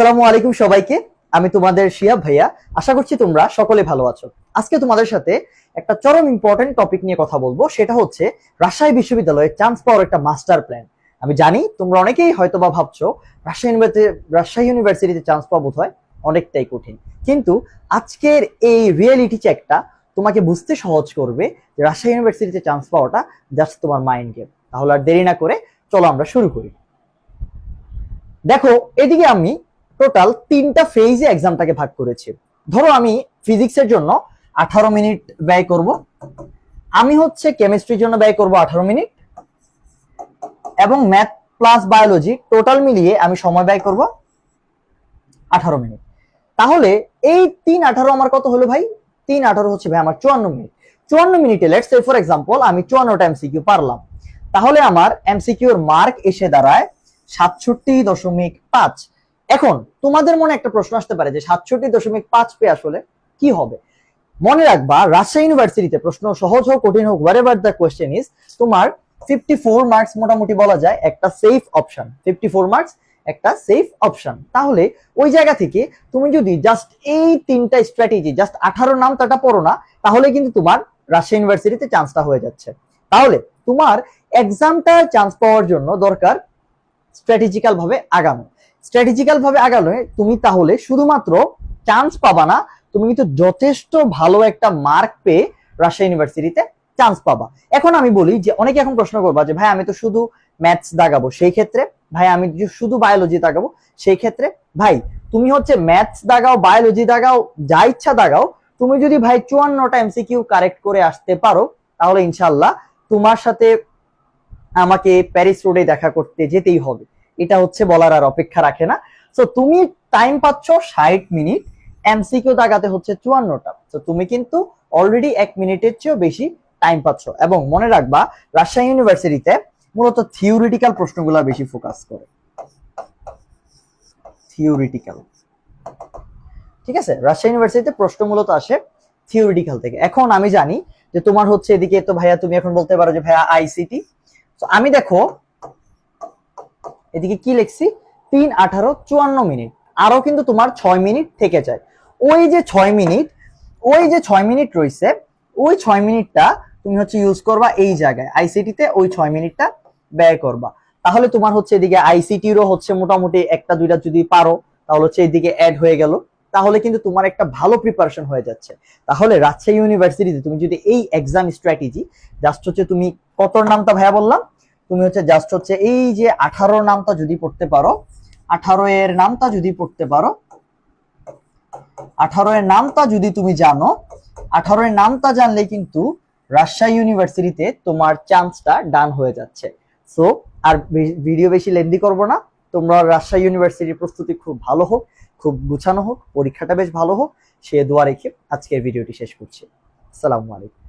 আসসালামু আলাইকুম সবাইকে। আমি তোমাদের শিয়াব ভাইয়া। আশা করছি তোমরা সকলে ভালো আছো। আজকে তোমাদের সাথে একটা চরম ইম্পর্টেন্ট টপিক নিয়ে কথা বলব। সেটা হচ্ছে রাজশাহী বিশ্ববিদ্যালয়ে চান্স পাওয়ার একটা মাস্টার প্ল্যান আমি জানি তোমরা অনেকেই হয়তো বা ভাবছ, রাজশাহী রাজশাহী ইউনিভার্সিটিতে চান্স পাওয়া বোধ হয় অনেকটাই কঠিন। কিন্তু আজকের এই রিয়েলিটি চেকটা তোমাকে বুঝতে সহজ করবে যে রাজশাহী ইউনিভার্সিটিতে চান্স পাওয়াটা জাস্ট তোমার মাইন্ড গেম তাহলে আর দেরি না করে চলো আমরা শুরু করি। দেখো, এদিকে আমি টোটাল তিনটা ফেজে এক্সামটাকে ভাগ করেছি। ধরো আমি ফিজিক্সের জন্য আঠারো মিনিট ব্যয় করব। আমি হচ্ছে কেমিস্ট্রির জন্য ব্যয় করব আঠারো মিনিট। এবং ম্যাথ প্লাস বায়োলজি টোটাল মিলিয়ে আমি সময় ব্যয় করব আঠারো মিনিট। তাহলে এই তিন আঠারো আমার কত হলো ভাই? তিন আঠারো হচ্ছে ভাই আমার চুয়ান্ন মিনিট। চুয়ান্ন মিনিটে লেটস সে ফর এক্সাম্পল আমি চুয়ান্নটা এমসিকিউ পারলাম। তাহলে আমার এমসিকিউর মার্ক এসে দাঁড়ায় সাতষট্টি দশমিক পাঁচ। এখন তোমাদের মনে একটা প্রশ্ন আসতে পারে যে সাতষট্টি দশমিক পাঁচ পে আসলে কি হবে? মনে রাখবা, রাজশাহী ইউনিভার্সিটিতে প্রশ্ন সহজ হোক, কঠিন হোক whatever the question is তোমার ফিফটি ফোর মার্কস মোটামুটি বলা যায় একটা safe option fifty four marks একটা সেফ অপশন তাহলে ওই জায়গা থেকে তুমি যদি জাস্ট এই তিনটা স্ট্র্যাটেজি জাস্ট আঠারো নামতাটা পড়ো না, তাহলে কিন্তু তোমার রাজশাহী ইউনিভার্সিটিতে চান্সটা হয়ে যাচ্ছে। তাহলে তোমার এক্সামটা চান্স পাওয়ার জন্য দরকার স্ট্র্যাটেজিক্যাল ভাবে আগানো। স্ট্র্যাটেজিক্যাল ভাবে আগালে তুমি তাহলে শুধুমাত্র চান্স পাবা না, তুমি কিন্তু যথেষ্ট ভালো একটা মার্ক পেয়ে রাজশাহী ইউনিভার্সিটিতে চান্স পাবা। এখন আমি বলি যে, অনেকে এখন প্রশ্ন করবা যে, ভাই, আমি তো শুধু ম্যাথস দাগাবো। সেই ক্ষেত্রে, ভাই, আমি শুধু বায়োলজি দাগাবো? সেই ক্ষেত্রে, ভাই, তুমি হচ্ছে ম্যাথস দাগাও বায়োলজি দাগাও, যা ইচ্ছা দাগাও। তুমি যদি, ভাই, চুয়ান্নটা এমসিকিউ কারেক্ট করে আসতে পারো, তাহলে ইনশাল্লাহ তোমার সাথে আমাকে প্যারিস রোডে দেখা করতে যেতেই হবে। এটা হচ্ছে বলার আর অপেক্ষা রাখে না। তো তুমি টাইম পাচ্ছ ষাট মিনিট এমসিকিউ দাগাতে হচ্ছে চুয়ান্নটা। তো তুমি কিন্তু অলরেডি এক মিনিটের চেয়েও বেশি টাইম পাচ্ছ। এবং মনে রাখবা, রাজশাহী ইউনিভার্সিটিতে মূলত থিওরিটিক্যাল প্রশ্নগুলো বেশি ফোকাস করে। থিওরিটিক্যাল ঠিক আছে? রাজশাহী ইউনিভার্সিটিতে প্রশ্ন মূলত আসে থিওরিটিক্যাল থেকে। এখন আমি জানি যে তোমার হচ্ছে এদিকে তো ভাইয়া, তুমি এখন বলতে পারো যে ভাইয়া আইসিটি তো আমি দেখো এদিকে কি লিখছি? তিন আঠারো চুয়ান্ন মিনিট। আরও কিন্তু তোমার ছয় মিনিট থেকে যায়। ওই যে ছয় মিনিট, ওই যে ছয় মিনিট রয়েছে, ওই ছয় মিনিটটা তুমি হচ্ছে ইউজ করবা এই জায়গায়। আইসিটিতে ওই ছয় মিনিটটা ব্যয় করবা। তাহলে তোমার হচ্ছে এদিকে আইসিটিরও হচ্ছে মোটামুটি একটা দুইটা যদি পারো, তাহলে হচ্ছে এইদিকে অ্যাড হয়ে গেল। তাহলে কিন্তু তোমার একটা ভালো প্রিপারেশন হয়ে যাচ্ছে। তাহলে রাজশাহী ইউনিভার্সিটিতে তুমি যদি এই এক্সাম স্ট্র্যাটেজি জাস্ট হচ্ছে তুমি কতর নামটা ভাইয়া বললাম? তুমি হচ্ছে জাস্ট হচ্ছে এই যে আঠারো নামটা যদি পড়তে পারো, আঠারো এর নামটা যদি পড়তে পারো, আঠারো এর নামটা যদি তুমি জানো, আঠারো এর নামটা জানলে কিন্তু রাজশাহী ইউনিভার্সিটিতে তোমার চান্সটা ডান হয়ে যাচ্ছে। সো আর ভিডিও বেশি লেন্দি করব না। তোমরা রাজশাহী ইউনিভার্সিটির প্রস্তুতি খুব ভালো হোক, খুব গুছানো হোক, পরীক্ষাটা বেশ ভালো হোক। সে দোয়া রেখে আজকের ভিডিওটি শেষ করছি। আসসালামু আলাইকুম।